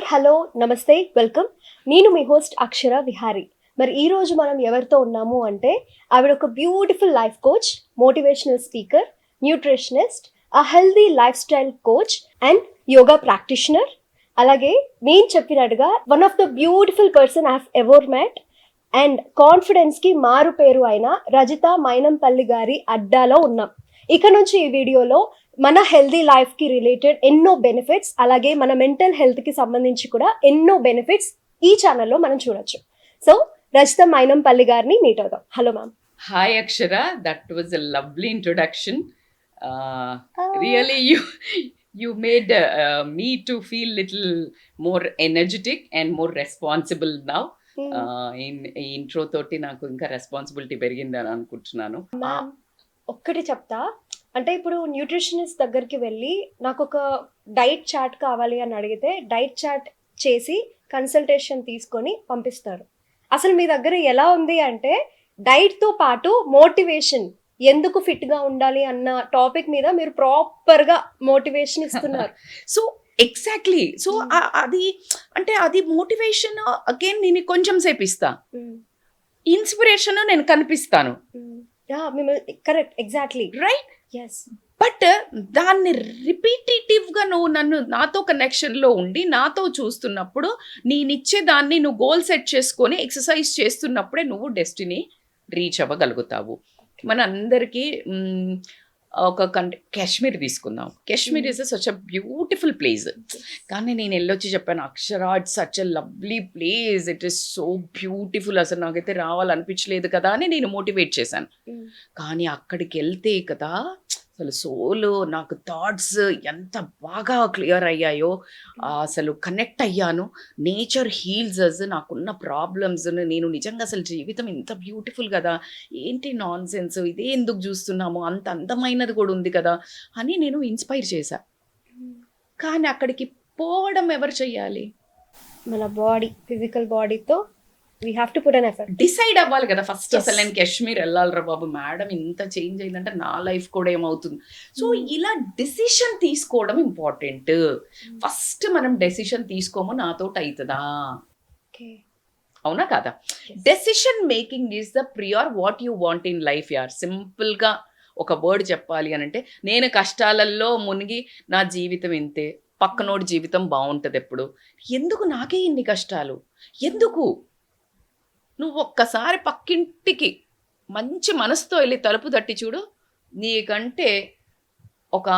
Hi hello నమస్తే welcome. నేను మీ host అక్షర విహారీ. మరి ఈ రోజు మనం ఎవరితో ఉన్నాము అంటే ఆవిడ ఒక beautiful life coach motivational speaker nutritionist a healthy lifestyle coach and yoga practitioner. అలాగే నేను చెప్పినట్టుగా one of the beautiful person I ever met. And కాన్ఫిడెన్స్కి మారు పేరు అయిన రజిత మైనంపల్లి గారి అడ్డాలో ఉన్నాం. ఇక నుంచి ఈ వీడియోలో మన హెల్దీ లైఫ్కి రిలేటెడ్ ఎన్నో బెనిఫిట్స్ అలాగే మన మెంటల్ హెల్త్కి సంబంధించి కూడా ఎన్నో బెనిఫిట్స్ ఈ ఛానల్లో మనం చూడొచ్చు. సో రజిత మైనంపల్లి గారిని మీట్ అవుదాం. Hello ma'am introduction. Uh, really, you you made uh, uh, me to feel little more energetic and more responsible now. Uh, in ఈ ఇంట్రో తోటి నాకు ఇంకా రెస్పాన్సిబిలిటీ పెరిగిందని అనుకుంటున్నాను. మ్యామ్ ఒక్కటి చెప్తా. అంటే ఇప్పుడు న్యూట్రిషనిస్ట్ దగ్గరికి వెళ్ళి నాకు ఒక డైట్ చార్ట్ కావాలి అని అడిగితే డైట్ చార్ట్ చేసి కన్సల్టేషన్ తీసుకొని పంపిస్తారు. అసలు మీ దగ్గర ఎలా ఉంది అంటే డైట్తో పాటు మోటివేషన్ ఎందుకు ఫిట్గా ఉండాలి అన్న టాపిక్ మీద మీరు ప్రాపర్గా మోటివేషన్ ఇస్తున్నారు. So exactly so Hmm. అది అంటే అది మోటివేషన్ అగైన్ నేను కొంచెం సేపు ఇస్తా. ఇన్స్పిరేషన్ నేను కనిపిస్తాను. కరెక్ట్ ఎగ్జాక్ట్లీ రైట్ బట్ దాన్ని రిపీటేటివ్గా నువ్వు నన్ను నాతో కనెక్షన్లో ఉండి నాతో చూస్తున్నప్పుడు నేనిచ్చే దాన్ని నువ్వు గోల్ సెట్ చేసుకొని ఎక్సర్సైజ్ చేస్తున్నప్పుడే నువ్వు డెస్టినీ రీచ్ అవ్వగలుగుతావు. మన అందరికీ ఒక కంట్రీ కాశ్మీర్ తీసుకుందాం. Kashmir is such a beautiful place కానీ నేను వెళ్ళొచ్చి చెప్పాను Akshara it's such a lovely place it is so beautiful అసలు నాకైతే రావాలనిపించలేదు కదా అని నేను మోటివేట్ చేశాను. కానీ అక్కడికి వెళ్తే కదా అసలు సోల్ నాకు థాట్స్ ఎంత బాగా క్లియర్ అయ్యాయో అసలు కనెక్ట్ అయ్యాను. నేచర్ హీల్స్ అస్ నాకున్న ప్రాబ్లమ్స్ నేను నిజంగా అసలు జీవితం ఇంత బ్యూటిఫుల్ కదా ఏంటి నాన్ సెన్స్ ఇదే ఎందుకు చూస్తున్నాము అంత అందమైనది కూడా ఉంది కదా అని నేను ఇన్స్పైర్ చేశా. కానీ అక్కడికి పోవడం ఎవరు చెయ్యాలి? మన body physical బాడీతో we have to put an effort decide అవ్వాలి కదా ఫస్ట్. అసలు నేను కాశ్మీర్ వెళ్ళాలిరా బాబు. మేడం ఇంత చేంజ్ అయిందంటే నా లైఫ్ కూడా ఏమవుతుంది? So Hmm. ఇలా డెసిషన్ తీసుకోవడం ఇంపార్టెంట్ ఫస్ట్ మనం డెసిషన్ తీసుకోము నాతోటి అవుతుందా ఓకే అవునా కదా? Decision making is the prior what you want in life యార్ సింపుల్గా ఒక వర్డ్ చెప్పాలి అని అంటే నేను కష్టాలలో మునిగి నా జీవితం ఇంతే. పక్కనోడి జీవితం బాగుంటుంది ఎప్పుడు. ఎందుకు నాకే ఇన్ని కష్టాలు? ఎందుకు? నువ్వు ఒక్కసారి పక్కింటికి మంచి మనసుతో వెళ్ళి తలుపు తట్టి చూడు. నీకంటే ఒక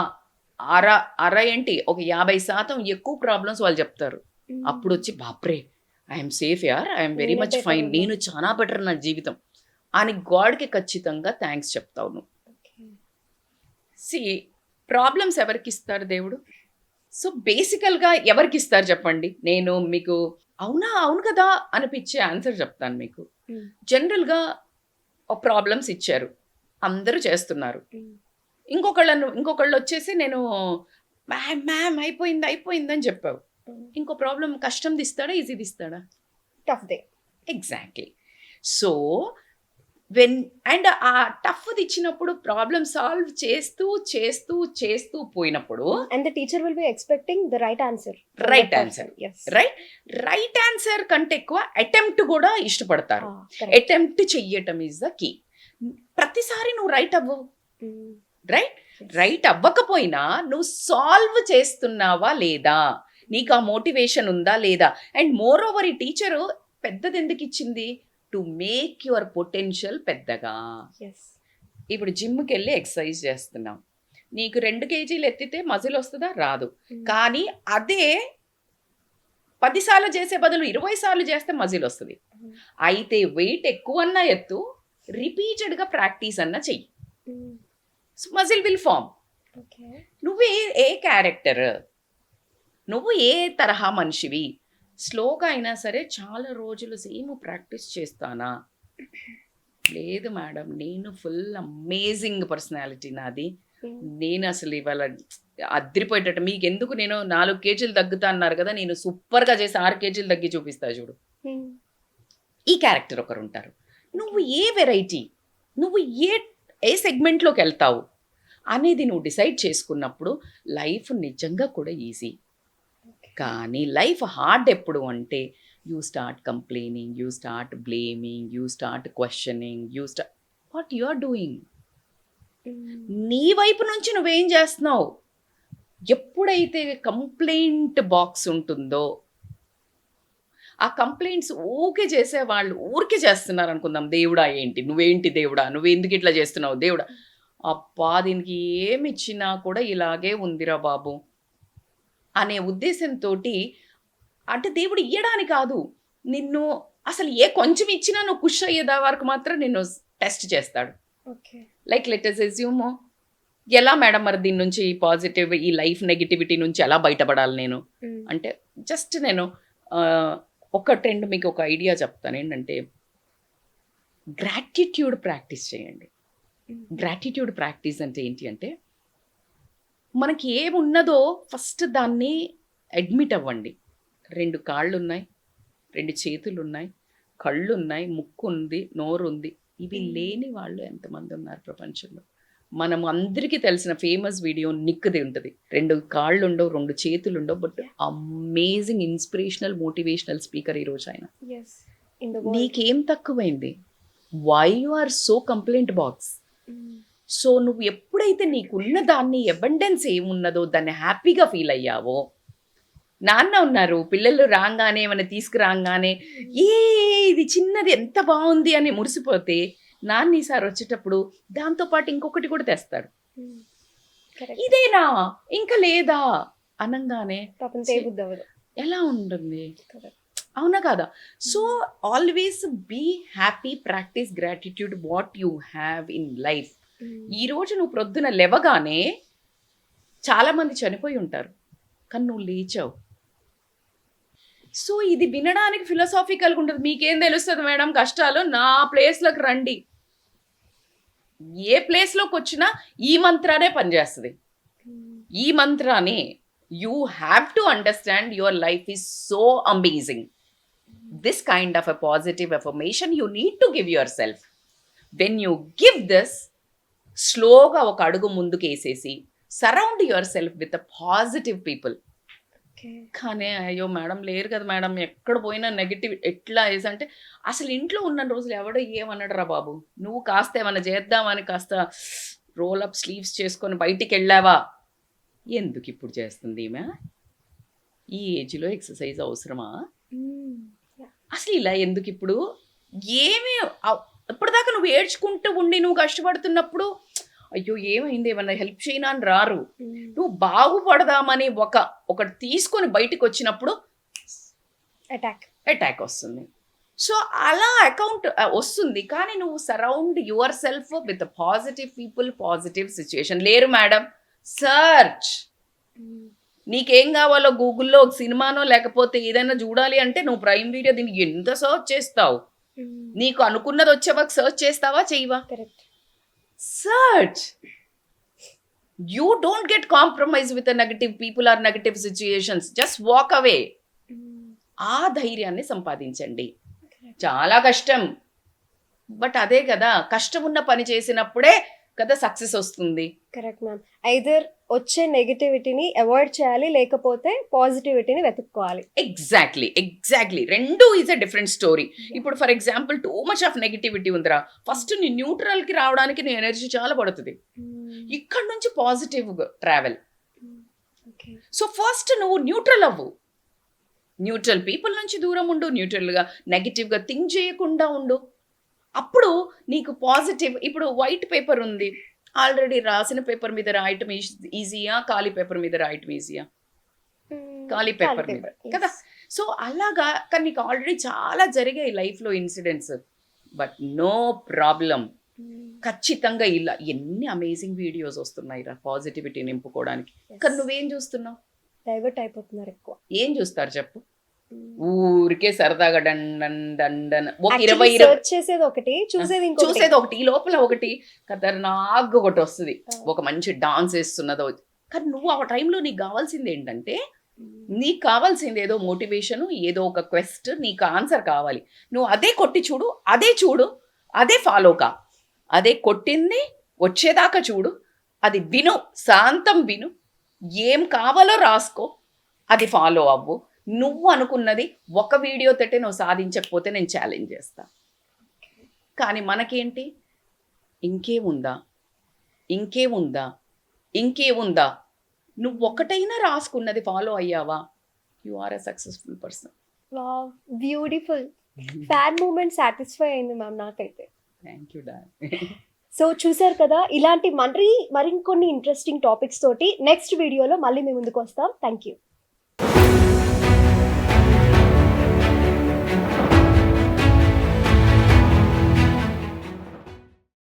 అర అర ఏంటి? ఒక యాభై శాతం ఎక్కువ ప్రాబ్లమ్స్ వాళ్ళు చెప్తారు. అప్పుడు వచ్చి బాప్రే ఐఎమ్ సేఫ్ యార్ ఐఎమ్ వెరీ మచ్ ఫైన్. నేను చాలా బెటర్ నా జీవితం అని గాడ్కి ఖచ్చితంగా థ్యాంక్స్ చెప్తావు నువ్వు. సి ప్రాబ్లమ్స్ ఎవరికి ఇస్తారు దేవుడు? సో బేసికల్గా ఎవరికి ఇస్తారు చెప్పండి? నేను మీకు అవునా? అవును కదా? అనిపించే ఆన్సర్ చెప్తాను మీకు. జనరల్గా ప్రాబ్లమ్స్ ఇచ్చారు. అందరూ చేస్తున్నారు. ఇంకొకళ్ళను ఇంకొకళ్ళు వచ్చేసి నేను మ్యామ్ మ్యామ్ అయిపోయింది అయిపోయింది అని చెప్పావు. ఇంకో ప్రాబ్లం కష్టం ఇస్తాడా ఈజీ ఇస్తాడా tough day exactly so when and ఆ టఫ్ ఇచ్చినప్పుడు ప్రాబ్లమ్ సాల్వ్ చేస్తూ చేస్తూ చేస్తూ పోయినప్పుడు and the teacher will be expecting the right answer Right answer. Right right answer కంటే ఎక్కువ అటెంప్ట్ కూడా ఇష్టపడతారు. అటెంప్ట్ చెయ్యటం ఈజ్ ద కీ ప్రతిసారి నువ్వు రైట్ అవ్వవు రైట్ రైట్ అవ్వకపోయినా నువ్వు సాల్వ్ చేస్తున్నావా లేదా? నీకు ఆ మోటివేషన్ ఉందా లేదా? అండ్ మోర్ ఓవర్ ఈ టీచరు పెద్దది ఎందుకు ఇచ్చింది? టు మేక్ యువర్ పొటెన్షియల్ పెద్దగా. ఇప్పుడు జిమ్కి వెళ్ళి ఎక్సర్సైజ్ చేస్తున్నాం. నీకు రెండు కేజీలు ఎత్తితే మజిల్ వస్తుందా? రాదు. కానీ అదే పదిసార్లు చేసే బదులు ఇరవై సార్లు చేస్తే మజిల్ వస్తుంది. అయితే వెయిట్ ఎక్కువన్నా ఎత్తు రిపీటెడ్గా ప్రాక్టీస్ అన్న చెయ్యి. మజిల్ విల్ ఫామ్ నువ్వు ఏ క్యారెక్టర్? నువ్వు ఏ తరహా మనిషివి? స్లోగా అయినా సరే చాలా రోజులు సేమ్ ప్రాక్టీస్ చేస్తానా? లేదు మేడం నేను ఫుల్ అమేజింగ్ పర్సనాలిటీ నాది. నేను అసలు ఇవాళ అద్రిపోయేటట్టు మీకు ఎందుకు నేను నాలుగు కేజీలు తగ్గుతా అన్నారు కదా నేను సూపర్గా చేసి ఆరు కేజీలు తగ్గి చూపిస్తా చూడు. ఈ క్యారెక్టర్ ఒకరు ఉంటారు నువ్వు ఏ వెరైటీ నువ్వు ఏ ఏ సెగ్మెంట్లోకి వెళ్తావు అనేది నువ్వు డిసైడ్ చేసుకున్నప్పుడు లైఫ్ నిజంగా కూడా ఈజీ. కానీ లైఫ్ హార్డ్ ఎప్పుడు అంటే you start complaining you start blaming you start questioning you start what you are doing? నీ వైపు నుంచి నువ్వేం చేస్తున్నావు? ఎప్పుడైతే కంప్లైంట్ బాక్స్ ఉంటుందో ఆ కంప్లైంట్స్ ఊకే చేసే వాళ్ళు ఊరికే చేస్తున్నారు అనుకుందాం. దేవుడా ఏంటి? నువ్వేంటి దేవుడా? నువ్వు ఎందుకు ఇట్లా చేస్తున్నావు? దేవుడా? అబ్బా దీనికి ఏమి ఇచ్చినా కూడా ఇలాగే ఉందిరా బాబు. అనే ఉద్దేశంతో అంటే దేవుడు ఇయ్యడానికి కాదు నిన్ను అసలు ఏ కొంచెం ఇచ్చినా నువ్వు ఖుష్ అయ్యేదా వరకు మాత్రం నిన్ను టెస్ట్ చేస్తాడు. ఓకే. లైక్ లెటర్స్ ఎజ్యూమ్ ఎలా మేడం మరి దీని నుంచి పాజిటివ్ ఈ లైఫ్ నెగిటివిటీ నుంచి ఎలా బయటపడాలి నేను? అంటే జస్ట్ నేను ఒక ట్రెండ్ మీకు ఒక ఐడియా చెప్తాను. ఏంటంటే గ్రాటిట్యూడ్ ప్రాక్టీస్ చేయండి. గ్రాటిట్యూడ్ ప్రాక్టీస్ అంటే ఏంటి అంటే మనకి ఏమున్నదో ఫస్ట్ దాన్ని అడ్మిట్ అవ్వండి. రెండు కాళ్ళు ఉన్నాయి రెండు చేతులు ఉన్నాయి కళ్ళు ఉన్నాయి ముక్కు ఉంది నోరు ఉంది ఇవి Mm. లేని వాళ్ళు ఎంతమంది ఉన్నారు ప్రపంచంలో? మనం అందరికీ తెలిసిన ఫేమస్ వీడియో నిక్కుది ఉంటుంది. రెండు కాళ్ళు ఉండవు రెండు చేతులు ఉండవు but amazing inspirational motivational speaker ఈరోజు ఆయన. నీకేం తక్కువైంది? Why you are so complaint box so నువ్వు ఎప్పుడైతే నీకున్న దాన్ని అబండెన్స్ ఏమున్నదో దాన్ని హ్యాపీగా ఫీల్ అయ్యావో నాన్న ఉన్నారు పిల్లలు రాగానే ఏమైనా తీసుకురాగానే ఏ ఇది చిన్నది ఎంత బాగుంది అని మురిసిపోతే నాన్న ఈసారి వచ్చేటప్పుడు దాంతోపాటు ఇంకొకటి కూడా తెస్తాడు కరెక్ట్ ఇదేనా? ఇంకా లేదా? అనంగానే ఎలా ఉంటుంది. అవునా కాదా? So always be happy practice gratitude what you have in life ఈ రోజు నువ్వు ప్రొద్దున లేవగానే చాలా మంది చనిపోయి ఉంటారు కానీ నువ్వు లేచావు. సో ఇది వినడానికి ఫిలాసాఫికల్గా ఉంటుంది. మీకేం తెలుస్తుంది మేడం? కష్టాలు నా ప్లేస్లోకి రండి. ఏ ప్లేస్లోకి వచ్చినా ఈ మంత్రానే పనిచేస్తుంది. ఈ మంత్రాన్ని you have to understand your life is so amazing this kind of a positive affirmation you need to give yourself when you give this స్లోగా ఒక అడుగు ముందుకు వేసేసి surround yourself with a positive people కానీ అయ్యో మేడం లేరు కదా madam ఎక్కడ పోయినా నెగిటివ్ ఎట్లా వేసి అంటే అసలు ఇంట్లో ఉన్న రోజులు ఎవడో ఏమన్నాడు బాబు? నువ్వు కాస్త ఏమన్నా చేద్దామని కాస్త రోల్ అప్ స్లీవ్స్ చేసుకొని బయటికి వెళ్ళావా ఎందుకు ఇప్పుడు చేస్తుంది ఈమె? ఈ ఏజ్లో ఎక్సర్సైజ్ అవసరమా? అసలు ఇలా ఎందుకు ఇప్పుడు ఏమి ఇప్పటిదాకా నువ్వు ఏడ్చుకుంటూ ఉండి నువ్వు కష్టపడుతున్నప్పుడు అయ్యో ఏమైంది? ఏమన్నా హెల్ప్ చేయనా అని రారు. నువ్వు బాగుపడదామని ఒక ఒకటి తీసుకొని బయటికి వచ్చినప్పుడు అటాక్ అటాక్ వస్తుంది. సో అలా అకౌంట్ వస్తుంది. కానీ నువ్వు surround yourself with positive people positive situation లేరు మేడం. సర్చ్ నీకేం కావాలో గూగుల్లో ఒక సినిమానో లేకపోతే ఏదైనా చూడాలి అంటే నువ్వు ప్రైమ్ వీడియో దీనికి ఎంత సర్చ్ చేస్తావు? నీకు అనుకున్నది వచ్చేవాకు సర్చ్ చేస్తావా చెయ్యవా correct search you don't get compromise with negative people or negative situations just walk away ఆ ధైర్యాన్ని సంపాదించండి. చాలా కష్టం. బట్ అదే కదా కష్టం ఉన్న పని చేసినప్పుడే కదా సక్సెస్ వస్తుంది. కరెక్ట్ మ్యామ్ ఐదర్ వచ్చే నెగిటివిటీని అవాయిడ్ చేయాలి లేకపోతే పాజిటివిటీని వెతుక్కోవాలి. ఎగ్జాక్ట్లీ ఎగ్జాక్ట్లీ రెండు ఈజ్ అ డిఫరెంట్ స్టోరీ ఇప్పుడు for example too much of negativity ఉందిరా. ఫస్ట్ నీ న్యూట్రల్కి రావడానికి నీ ఎనర్జీ చాలా పడుతుంది. ఇక్కడ నుంచి positive travel okay so first నువ్వు న్యూట్రల్ అవ్వు. న్యూట్రల్ పీపుల్ నుంచి దూరం ఉండు న్యూట్రల్గా నెగిటివ్గా థింక్ చేయకుండా ఉండు. అప్పుడు నీకు పాజిటివ్ ఇప్పుడు వైట్ పేపర్ ఉంది. ఆల్రెడీ రాసిన పేపర్ మీద రాయటం ఈజీయా ఖాళీ పేపర్ మీద రాయటం ఈజీయా ఖాళీ పేపర్ మీద కదా? సో అలాగా కానీ నీకు ఆల్రెడీ చాలా జరిగాయి లైఫ్లో ఇన్సిడెంట్స్ బట్ నో ప్రాబ్లం ఖచ్చితంగా ఇలా ఎన్ని అమేజింగ్ వీడియోస్ వస్తున్నాయి రా పాజిటివిటీ నింపుకోవడానికి. కానీ నువ్వేం చూస్తున్నావు? డైవర్ట్ అయిపోతున్నారు ఎక్కువ. ఏం చూస్తారు చెప్పు? ఊరికే సరదాగా డండన్ డండన్ ఒక ఇరవై చేసేది ఒకటి చూసేది చూసేది ఒకటి ఈ లోపల ఒకటి. ఖతర్నాక్ ఒకటి వస్తుంది. ఒక మంచి డాన్స్ వేస్తున్నదో. కానీ నువ్వు ఆ టైంలో నీకు కావాల్సింది ఏంటంటే నీకు కావాల్సింది ఏదో మోటివేషన్ ఏదో ఒక క్వెస్ట్ నీకు ఆన్సర్ కావాలి. నువ్వు అదే కొట్టి చూడు అదే చూడు అదే ఫాలో కా. అదే కొట్టింది వచ్చేదాకా చూడు. అది విను శాంతం విను. ఏం కావాలో రాసుకో. అది ఫాలో అవ్వు. నువ్వు అనుకున్నది ఒక వీడియో తోటే నువ్వు సాధించకపోతే నేను ఛాలెంజ్ చేస్తా. కానీ మనకేంటి? ఇంకేముందా? ఇంకేముందా? ఇంకేముందా? నువ్వు ఒకటైనా రాసుకున్నది ఫాలో అయ్యావా? You are a successful person beautiful fan moment satisfy అయింది మ్యామ్ నాకైతే. థ్యాంక్ యూ డా సో చూసారు కదా ఇలాంటి మరి మరికొన్ని ఇంట్రెస్టింగ్ టాపిక్స్ తోటి నెక్స్ట్ వీడియోలో మళ్ళీ మీ ముందుకు వస్తాం. Thank you